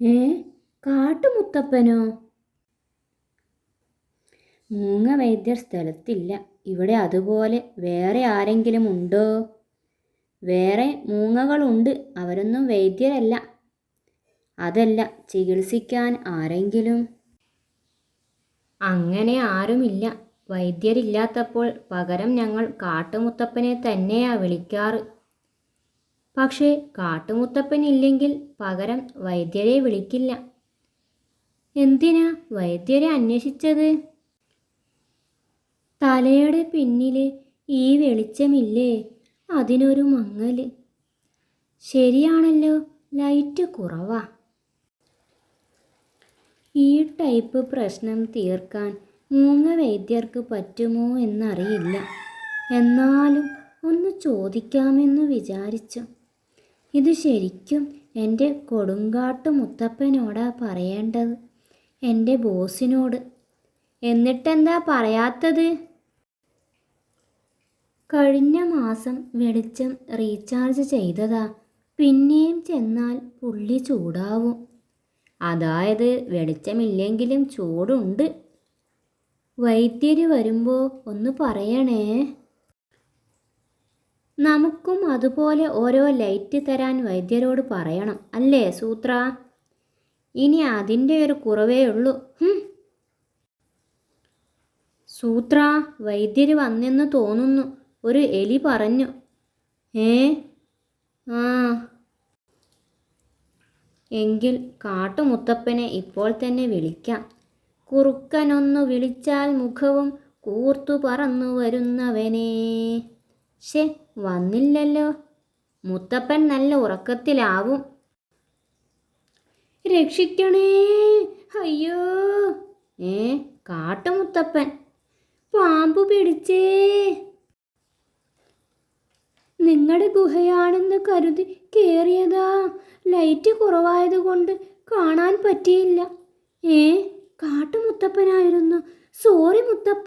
ഏ? കാട്ടുമുത്തപ്പനോ? മൂങ്ങ വൈദ്യർ സ്ഥലത്തില്ല. ഇവിടെ അതുപോലെ വേറെ ആരെങ്കിലും ഉണ്ടോ? വേറെ മൂങ്ങകളുണ്ട്. അവരൊന്നും വൈദ്യരല്ല. അതല്ല ചികിത്സിക്കാൻ ആരെങ്കിലും? അങ്ങനെ ആരുമില്ല. വൈദ്യരില്ലാത്തപ്പോൾ പകരം ഞങ്ങൾ കാട്ടുമുത്തപ്പനെ തന്നെയാ വിളിക്കാറ്. പക്ഷേ കാട്ടുമുത്തപ്പൻ ഇല്ലെങ്കിൽ പകരം വൈദ്യരെ വിളിക്കില്ല. എന്തിനാ വൈദ്യരെ അന്വേഷിച്ചത്? തലയുടെ പിന്നിൽ ഈ വെളിച്ചമില്ലേ? അതിനൊരു മങ്ങൽ. ശരിയാണല്ലോ ലൈറ്റ് കുറവാ. ഈ ടൈപ്പ് പ്രശ്നം തീർക്കാൻ മൂങ്ങ വൈദ്യർക്ക് പറ്റുമോ എന്നറിയില്ല. എന്നാലും ഒന്ന് ചോദിക്കാമെന്ന് വിചാരിച്ചു. ഇത് ശരിക്കും എന്റെ കൊടുങ്കാട്ടു മുത്തപ്പനോടാ പറയേണ്ടത്? എന്റെ ബോസിനോട്. എന്നിട്ടെന്താ പറയാത്തത്? കഴിഞ്ഞ മാസം വെളിച്ചം റീചാർജ് ചെയ്തതാ. പിന്നെയും ചെന്നാൽ പുള്ളി ചൂടാവും. അതായത് വെളിച്ചമില്ലെങ്കിലും ചൂടുണ്ട്. വൈദ്യര് വരുമ്പോൾ ഒന്ന് പറയണേ. നമുക്കും അതുപോലെ ഓരോ ലൈറ്റ് തരാൻ വൈദ്യരോട് പറയണം അല്ലേ സൂത്ര? ഇനി അതിന്റെ ഒരു കുറവേ ഉള്ളൂ. സൂത്ര വൈദ്യർ വന്നെന്ന് തോന്നുന്നു. ഒരു എലി പറഞ്ഞു. ഏ? ആ. എങ്കിൽ കാട്ടുമുത്തപ്പനെ ഇപ്പോൾ തന്നെ വിളിക്കാം. കുറുക്കനൊന്നു വിളിച്ചാൽ മുഖവും കൂർത്തു പറന്നു വരുന്നവനേ. ശേ വന്നില്ലല്ലോ. മുത്തപ്പൻ നല്ല ഉറക്കത്തിലാവും. രക്ഷിക്കണേ. അയ്യോ. ഏ കാട്ടുമുത്തപ്പൻ പാമ്പ് പിടിച്ചേ. നിങ്ങളുടെ ഗുഹയാണെന്ന് കരുതി കേറിയതാ. ലൈറ്റ് കുറവായതുകൊണ്ട് കാണാൻ പറ്റിയില്ല. ഏ കാട്ടുമുത്തപ്പനായിരുന്നു സോറി മുത്തപ്പ.